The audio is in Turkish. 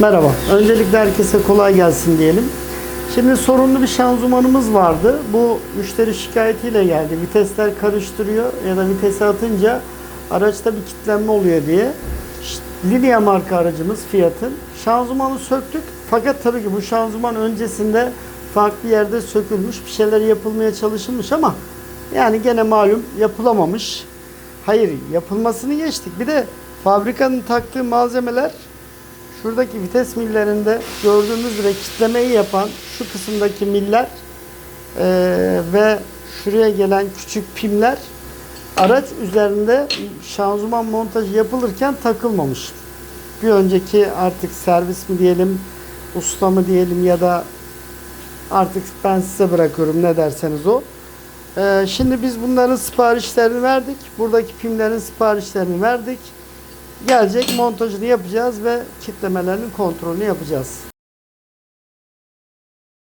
Merhaba. Öncelikle herkese kolay gelsin diyelim. Şimdi sorunlu bir şanzımanımız vardı. Bu müşteri şikayetiyle geldi. Vitesler karıştırıyor ya da vitese atınca araçta bir kilitlenme oluyor diye. Linea marka aracımız Fiat'ın. Şanzımanı söktük. Fakat tabii ki bu şanzıman öncesinde farklı yerde sökülmüş. Bir şeyler yapılmaya çalışılmış ama yani gene malum yapılamamış. Hayır yapılmasını geçtik. Bir de fabrikanın taktığı malzemeler Şuradaki vites millerinde gördüğümüz üzere kitlemeyi yapan şu kısımdaki miller eee, ve şuraya gelen küçük pimler araç üzerinde şanzıman montajı yapılırken takılmamış. Bir önceki artık servis mi diyelim, usta mı diyelim ya da artık ben size bırakıyorum ne derseniz o. Eee, şimdi biz bunların siparişlerini verdik. Buradaki pimlerin siparişlerini verdik. Gelecek montajını yapacağız ve kitlemelerinin kontrolünü yapacağız.